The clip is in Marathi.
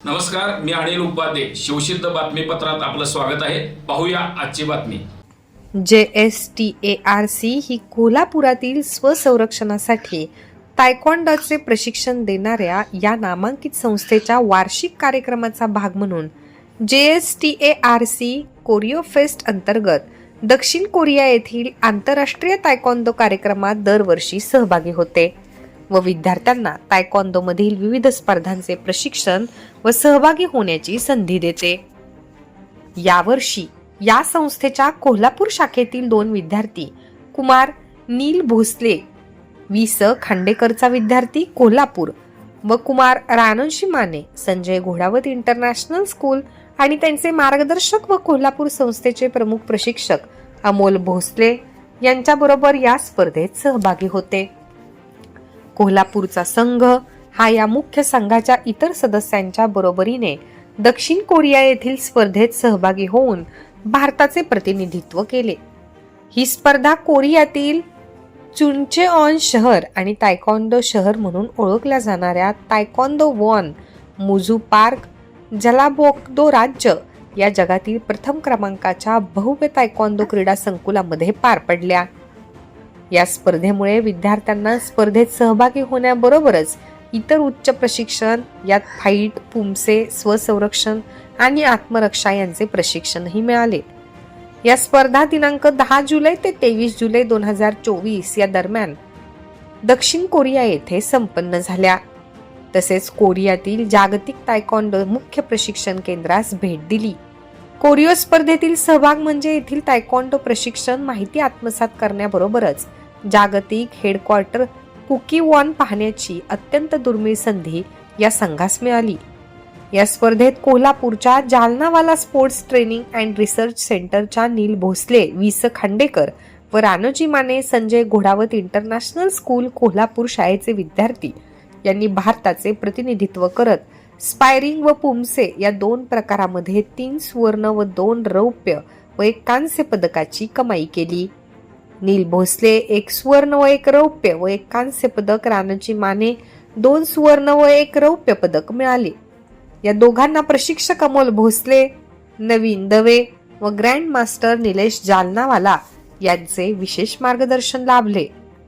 नमस्कार मी अनिल उपाध्ये. शिवसिद्ध बातमीपत्रात आपलं स्वागत आहे. पाहूया आजची बातमी. J S T A R C ही कोल्हापुरातील स्वसंरक्षणासाठी तायक्वांडोचे प्रशिक्षण देणाऱ्या या नामांकित संस्थेच्या वार्षिक कार्यक्रमाचा भाग म्हणून J S T A R C Korea fest अंतर्गत दक्षिण कोरिया येथील आंतरराष्ट्रीय तायकॉन्दो कार्यक्रमात दरवर्षी सहभागी होते व विद्यार्थ्यांना तायकॉन्दोमधील विविध स्पर्धांचे प्रशिक्षण व सहभागी होण्याची संधी देते. यावर्षी या संस्थेच्या कोल्हापूर शाखेतील दोन विद्यार्थी कुमार नील भोसले वि स. खांडेकरचा विद्यार्थी कोल्हापूर व कुमार रानंशी माने संजय घोडावत इंटरनॅशनल स्कूल आणि त्यांचे मार्गदर्शक व कोल्हापूर संस्थेचे प्रमुख प्रशिक्षक अमोल भोसले यांच्याबरोबर या स्पर्धेत सहभागी होते. कोल्हापूरचा संघ हा या मुख्य संघाच्या इतर सदस्यांच्या बरोबरीने दक्षिण कोरिया येथील स्पर्धेत सहभागी होऊन भारताचे प्रतिनिधित्व केले. ही स्पर्धा कोरियातील चुनचेऑन शहर आणि तायकॉन्डो शहर म्हणून ओळखल्या जाणाऱ्या तायकॉन्डो वॉन मुझू पार्क जलाबोक्दो राज्य या जगातील प्रथम क्रमांकाच्या भव्य तायकॉन्डो क्रीडा संकुलामध्ये पार पडल्या. या स्पर्धेमुळे विद्यार्थ्यांना स्पर्धेत सहभागी होण्याबरोबरच इतर उच्च प्रशिक्षण यात फाईट पुमसे स्वसंरक्षण आणि आत्मरक्षा यांचे प्रशिक्षणही मिळाले. या स्पर्धा दिनांक दहा जुलै ते तेवीस जुलै दोन हजार चोवीस या दरम्यान दक्षिण कोरिया येथे संपन्न झाल्या. तसेच कोरियातील जागतिक तायकॉन्डो मुख्य प्रशिक्षण केंद्रास भेट दिली. कोरिओ स्पर्धेतील सहभाग म्हणजे येथील तायकॉन्डो प्रशिक्षण माहिती आत्मसात करण्याबरोबरच जागतिक हेडक्वार्टर कुकी वॉन पाहण्याची अत्यंत दुर्मिळ संधी या संघास मिळाली. या स्पर्धेत कोल्हापूरच्या Jalnawala sports training and research सेंटरच्या नील भोसले विस स खांडेकर व रानोजी माने संजय घोडावत इंटरनॅशनल स्कूल कोल्हापूर शाळेचे विद्यार्थी यांनी भारताचे प्रतिनिधित्व करत स्पायरिंग व पुमसे या दोन प्रकारामध्ये तीन सुवर्ण व दोन रौप्य व एक कांस्य पदकाची कमाई केली. नील भोसले एक सुवर्ण व एक रौप्य व एक कांस्य पदक रानोजी माने दोन सुवर्ण व एक रौप्य पदक मिळाले. या दोघांना प्रशिक्षक अमोल भोसले नवीन दवे व ग्रँड मास्टर निलेश जालनावाला यांचे विशेष मार्गदर्शन लाभले.